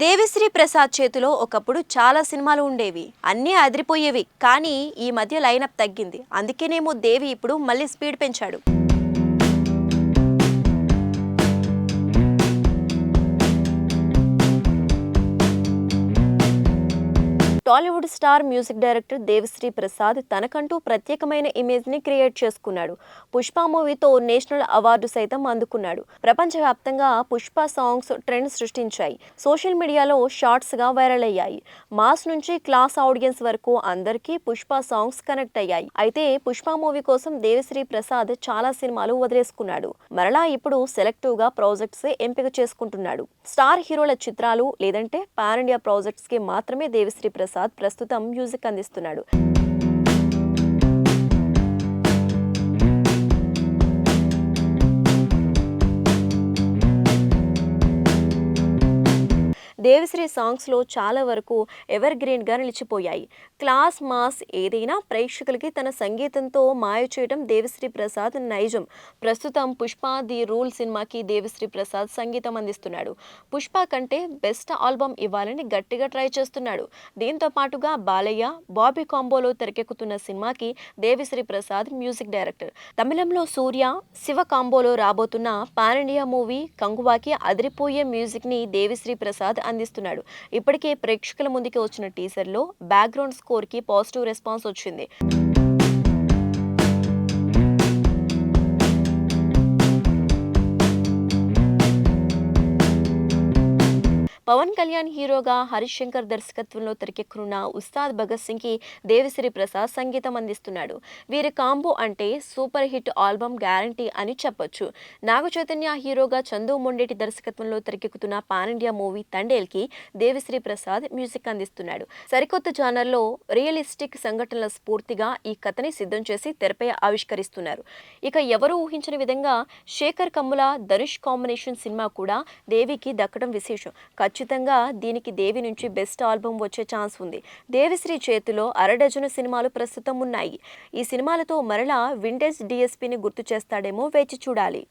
దేవిశ్రీ ప్రసాద్ చేతిలో ఒకప్పుడు చాలా సినిమాలు ఉండేవి. అన్నీ అదిరిపోయేవి. కానీ ఈ మధ్య లైనప్ తగ్గింది. అందుకేనేమో దేవి ఇప్పుడు మళ్ళీ స్పీడ్ పెంచాడు. Tollywood star music director Devisri Prasad తనకంటూ ప్రత్యేకమైన ఇమేజ్ని క్రియేట్ చేసుకున్నాడు. పుష్ప మూవీతో నేషనల్ అవార్డు సైతం అందుకున్నాడు. ప్రపంచవ్యాప్తంగా పుష్ప సాంగ్స్ ట్రెండ్ సృష్టించాయి. సోషల్ మీడియాలో షార్ట్స్గా వైరల్ అయ్యాయి. మాస్ నుంచి క్లాస్ ఆడియన్స్ వరకు అందరికీ పుష్ప సాంగ్స్ కనెక్ట్ అయ్యాయి. అయితే పుష్ప మూవీ కోసం దేవిశ్రీ ప్రసాద్ చాలా సినిమాలు వదిలేసుకున్నాడు. మరలా ఇప్పుడు సెలెక్టివ్గా ప్రాజెక్ట్స్ ఎంపిక చేసుకుంటున్నాడు. స్టార్ హీరోల చిత్రాలు లేదంటే పాన్ ఇండియా ప్రాజెక్ట్స్కి మాత్రమే దేవిశ్రీ ప్రసాద్ ప్రస్తుతం మ్యూజిక్ అందిస్తున్నాడు. దేవిశ్రీ సాంగ్స్లో చాలా వరకు ఎవర్ గ్రీన్గా నిలిచిపోయాయి. క్లాస్ మాస్ ఏదైనా ప్రేక్షకులకి తన సంగీతంతో మాయ చేయడం దేవిశ్రీ ప్రసాద్ నైజం. ప్రస్తుతం పుష్ప ది రూల్ సినిమాకి దేవిశ్రీ ప్రసాద్ సంగీతం అందిస్తున్నాడు. పుష్ప కంటే బెస్ట్ ఆల్బమ్ ఇవ్వాలని గట్టిగా ట్రై చేస్తున్నాడు. దీంతో పాటుగా బాలయ్య బాబీ కాంబోలో తెరకెక్కుతున్న సినిమాకి దేవిశ్రీ ప్రసాద్ మ్యూజిక్ డైరెక్టర్ తమిళంలో సూర్య శివ కాంబోలో రాబోతున్న పాన్ ఇండియా మూవీ కంగువాకి అదిరిపోయే మ్యూజిక్ని దేవిశ్రీ ప్రసాద్ అందిస్తున్నాడు ఇప్పటికే ప్రేక్షకుల ముందుకి వచ్చిన టీజర్లో బ్యాక్గ్రౌండ్ స్కోర్కి పాజిటివ్ రెస్పాన్స్ వచ్చింది. పవన్ కళ్యాణ్ హీరోగా హరిశంకర్ దర్శకత్వంలో తెరకెక్కనున్న ఉస్తాద్ భగత్ సింగ్కి దేవిశ్రీ ప్రసాద్ సంగీతం అందిస్తున్నాడు. వీరి కాంబో అంటే సూపర్ హిట్ ఆల్బమ్ గ్యారంటీ అని చెప్పొచ్చు. నాగ చైతన్య హీరోగా చందు మొండేటి దర్శకత్వంలో తెరకెక్కుతున్న పాన్ ఇండియా మూవీ తండేల్కి దేవిశ్రీ ప్రసాద్ మ్యూజిక్ అందిస్తున్నాడు. సరికొత్త జానర్లో రియలిస్టిక్ సంఘటనల స్ఫూర్తిగా ఈ కథని సిద్ధం చేసి తెరపై ఆవిష్కరిస్తున్నారు. ఇక ఎవరు ఊహించని విధంగా శేఖర్ కమ్ముల ధనుష్ కాంబినేషన్ సినిమా కూడా దేవికి దక్కడం విశేషం. ఖచ్చితంగా దీనికి దేవి నుంచి బెస్ట్ ఆల్బమ్ వచ్చే ఛాన్స్ ఉంది. దేవిశ్రీ చేతిలో అరడజను సినిమాలు ప్రస్తుతం ఉన్నాయి. ఈ సినిమాలతో మరలా వింటేజ్ డిఎస్పీని గుర్తు చేస్తాడేమో వేచి చూడాలి.